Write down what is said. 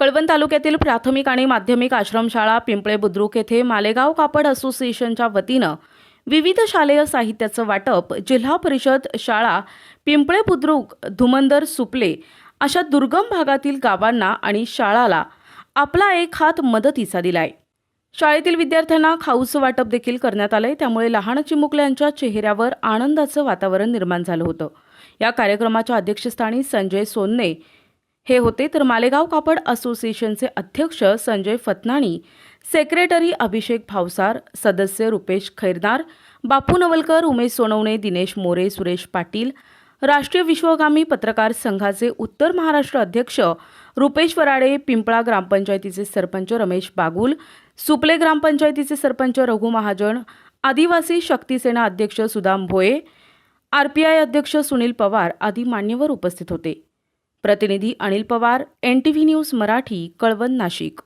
कळवण तालुक्यातील प्राथमिक आणि माध्यमिक आश्रमशाळा पिंपळे बुद्रुक येथे मालेगाव कापड असोसिएशनच्या वतीनं विविध शालेय साहित्याचं वाटप जिल्हा परिषद शाळा पिंपळे बुद्रुक धुमंदर सुपले अशा दुर्गम भागातील गावांना आणि शाळाला आपला एक हात मदतीचा दिलाय. शाळेतील विद्यार्थ्यांना खाऊचं वाटप देखील करण्यात आलंय. त्यामुळे लहान चिमुकल्यांच्या चेहऱ्यावर आनंदाचं वातावरण निर्माण झालं होतं. या कार्यक्रमाच्या अध्यक्षस्थानी संजय सोनने हे होते तर मालेगाव कापड असोसिएशनचे अध्यक्ष संजय फतनाणी सेक्रेटरी अभिषेक भावसार सदस्य रुपेश खैरनार बापू नवलकर उमेश सोनवणे दिनेश मोरे सुरेश पाटील राष्ट्रीय विश्वगामी पत्रकार संघाचे उत्तर महाराष्ट्र अध्यक्ष रुपेश वराडे पिंपळा ग्रामपंचायतीचे सरपंच रमेश बागुल सुपले ग्रामपंचायतीचे सरपंच रघु महाजन आदिवासी शक्ती सेना अध्यक्ष सुदाम भोये आरपीआय अध्यक्ष सुनील पवार आदी मान्यवर उपस्थित होते. प्रतिनिधी Anil Pawar N T V news Marathi Kalwan Nashik.